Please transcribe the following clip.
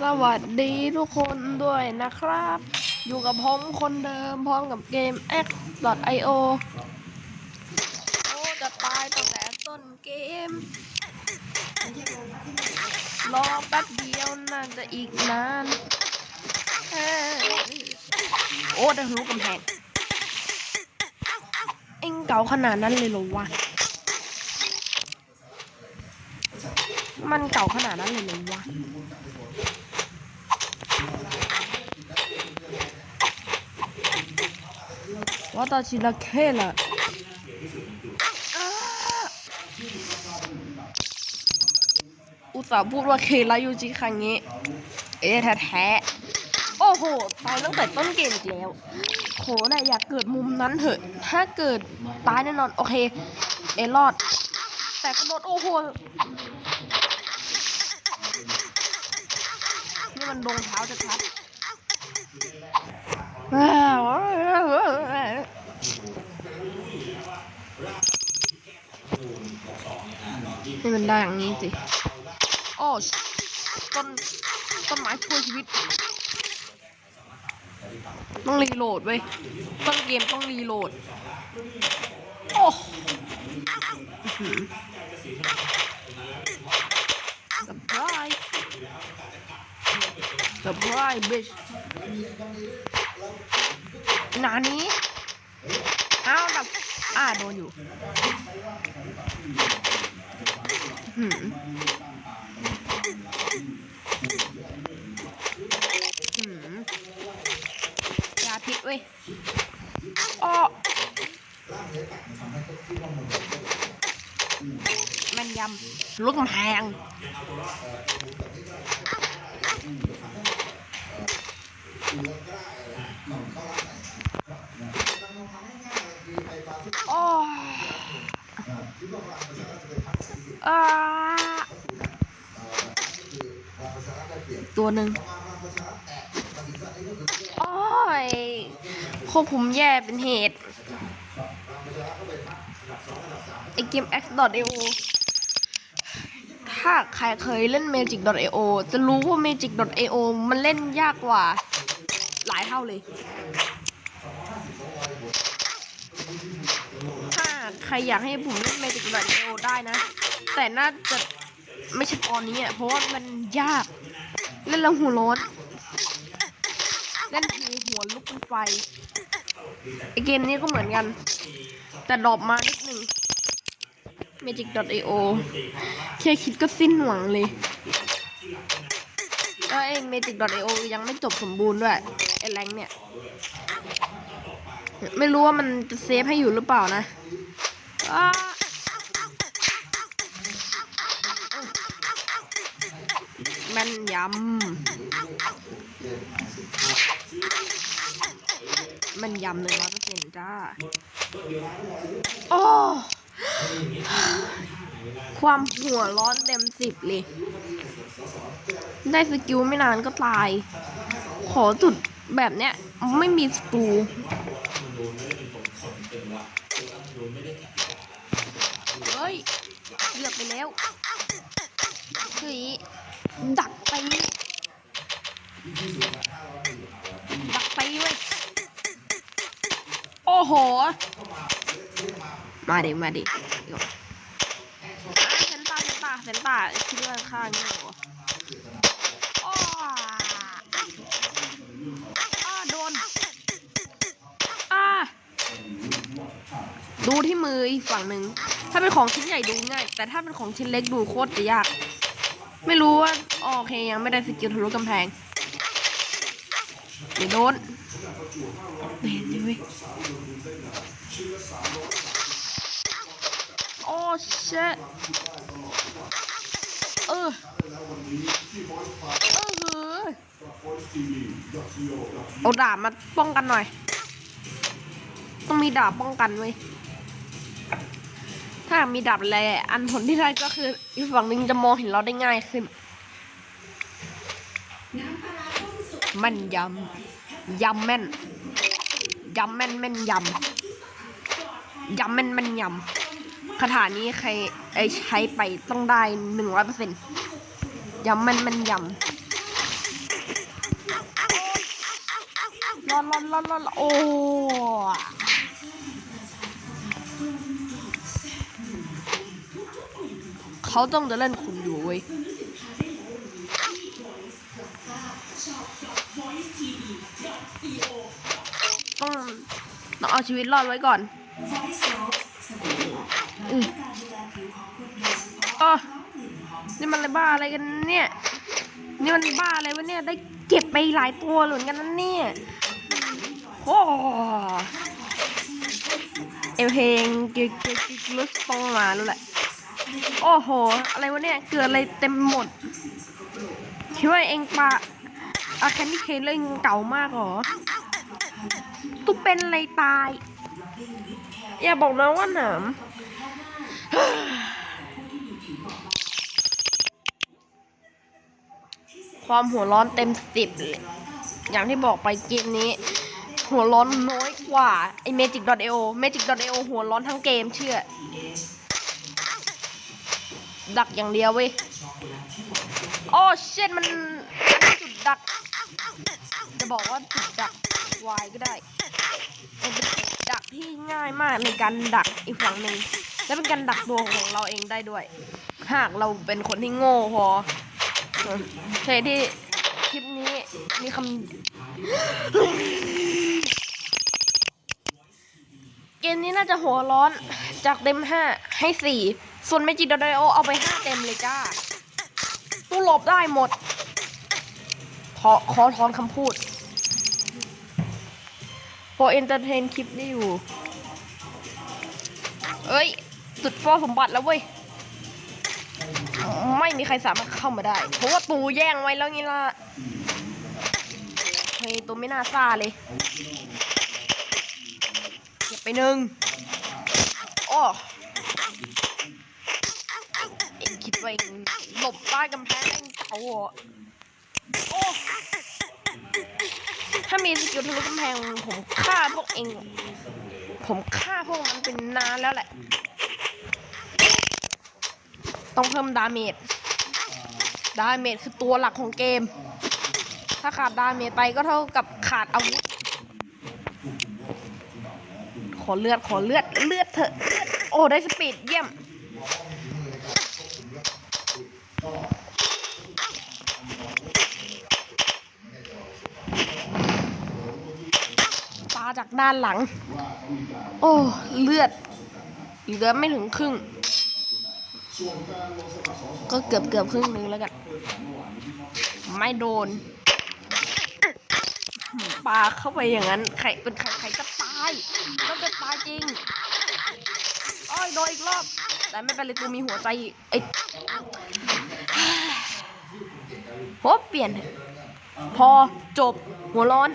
สวัสดีทุกคนด้วยนะครับ อยู่กับผมคนเดิมพร้อมกับเกม x.io โอ้จะตายตั้งแต่ต้นเกม รอแป๊บเดียวน่าจะอีกนาน โอ้ได้ทะลุกำแพงเอ็งเก่าขนาดนั้นเลยเหรอวะ มันเก่าขนาดนั้นเลยเลยวะว่าตาชิละแค่ละอุตส่าห์พูดว่าเคลอยู่จิคังงี้เอ๊ะแท้ๆโอ้โหตายตั้งแต่ต้นเกมอีกแล้ว โหน่ะอยากเกิดมุมนั้นเถอะ ถ้าเกิดตายแน่นอน โอเค เอรอด แต่กระโดดโอ้โห มันดงเท้าจะชัดว้าวให้มันได้อย่างนี้สิโอ้ต้นต้นไม้ช่วยชีวิต ต้องรีโหลดเว้ยต้นเกมต้องรีโหลด โอ้สปราย สปรายบิชนานี้อ้าวดับอ่าโดนอยู่หืมหืมยาพิษเว้ยอ้อมันยำลูกกำแพง โอ้ตัวหนึ่งโอ้ยควบคุมแย่เป็นเหตุไอเกม x.io ถ้าใครเคยเล่น magic.io จะรู้ว่า magic.io มันเล่นยากกว่า หลายเท่าเลย ถ้าใครอยากให้ผมเล่น magic.io ได้นะ แต่น่าจะไม่ใช่ตอนนี้อะ เพราะว่ามันยาก เล่นแล้วหัวร้อนเล่นทีหัวลุกเป็นไฟไอเกมนี้ก็เหมือนกัน แต่ดรอปมานิดหนึ่ง Magic.io แค่คิดก็สิ้นหวังเลยแล้วเอง Magic.io ยังไม่จบสมบูรณ์ด้วยไอแรงค์เนี่ย ไม่รู้ว่ามันจะเซฟให้อยู่หรือเปล่านะอ้าแมันยำมันยำเลยร้อยเปอร์เซ็นต์จ้า โอ้ ความหัวร้อนเต็มสิบเลย ได้สกิลไม่นานก็ตาย ขอจุดแบบเนี้ย ไม่มีสตูเฮ้ยเกือบไปแล้วเฮ้ยดักไปดักไปเว้ย โอ้โห มาดิมาดิเดี๋ยวอะเซนต้าเซนต้าเซนต้าคิดว่าข้างนี่หรออ้ออ้าโดนอาดูที่มืออีกฝั่งหนึ่ง ถ้าเป็นของชิ้นใหญ่ดูง่าย แต่ถ้าเป็นของชิ้นเล็กดูโคตรจะยาก ไม่รู้ว่าโอเคยังไม่ได้สกิลทะลุกำแพงเดี๋ยวโดนเห็นดิเว้ย อ้เชตเออเออเหอเอาดาบมาป้องกันหน่อย ต้องมีดาบป้องกันเว้ยถ้ามีดาบอะไรอันผลที่ได้ก็คืออีกฝั่งหนึ่งจะมองเห็นเราได้ง่ายขึ้น มันยำยำแม่นยำแม่นแม่นยำยำแม่นแม่นยำ คาถานี้ใครใช้ไปต้องได้หนึ่งร้อยเปอร์เซ็นต์ยำมันมันยำรอดรอดรอดรอดโอ้เขาต้องจะเล่นคุณอยู่เว้ยต้องต้องเอาชีวิตรอดไว้ก่อน อ๋อนี่มันอะไรบ้าอะไรกันเนี่ย นี่มันบ้าอะไรวะเนี่ย ได้เก็บไปหลายตัวหมือนกันนะเนี่ยโอ้เอลเพลงเกเกเกเกลุสต้องมาแล้วแหละ โอ้โห อะไรวะเนี่ย เกิดอะไรเต็มหมด คิดว่าเองปะอาแคนดี้เคนเล่นเก่ามากหรอตุเป็นอะไรตาย อย่าบอกนะว่าหนาม ความหัวร้อนเต็มสิบอย่างที่บอกไปเกมนี้ หัวร้อนน้อยกว่าไอ้ Magic.io Magic.io หัวร้อนทั้งเกมเชื่อ ดักอย่างเดียวเว้ยโอ้เช่นมันมันจุดดัก จะบอกว่าจุดดักวายก็ได้มันเป็นจุดดักที่ง่ายมากในการดักอีกฝั่งหนึ่ง และเป็นการดักตัวของเราเองได้ด้วย หากเราเป็นคนที่โง่พอใช่ที่คลิปนี้มีคำเกมนี้น่าจะหัวร้อนจากเต็มห้าให้สี่ส่วนเมจิโดไดโอเอาไปห้าเต็มเลยจ้าตู้หลบได้หมดขอขอถอนคำพูด พอเอนเตอร์เทนคลิปนี้อยู่ เอ้ย สุดฟอสมบัติแล้วเว้ย ไม่มีใครสามารถเข้ามาได้ เพราะว่าตูแย่งไว้แล้วงี้ล่ะเฮ้ยตูไม่น่าซ่าเลยเก็บไปหนึ่งโอ้เอ็งคิดว่าเองหลบใต้กำแพงเองเขาเหรอโอ้ถ้ามีสกิลทะลุกำแพงผมฆ่าพวกเอง ผมฆ่าพวกมันเป็นนานแล้วแหละ ต้องเพิ่มดาเมจ ดาเมจคือตัวหลักของเกม ถ้าขาดดาเมจไปก็เท่ากับขาดอาวุธ ขอเลือด ขอเลือด เลือดเถอะ โอ้ ได้สปีดเยี่ยมตาจากด้านหลัง โอ้ เลือด เหลือไม่ถึงครึ่ง ก็เกือบเกือบครึ่งนึงแล้วกัน ไม่โดนปลาเข้าไปอย่างนั้นใครเป็นใครใครก็ตายต้องจะตายจริงอ้อยโดนอีกรอบ แต่ไม่เป็นไรกูมีหัวใจไอ้โหเปลี่ยน พอจบหัวร้อน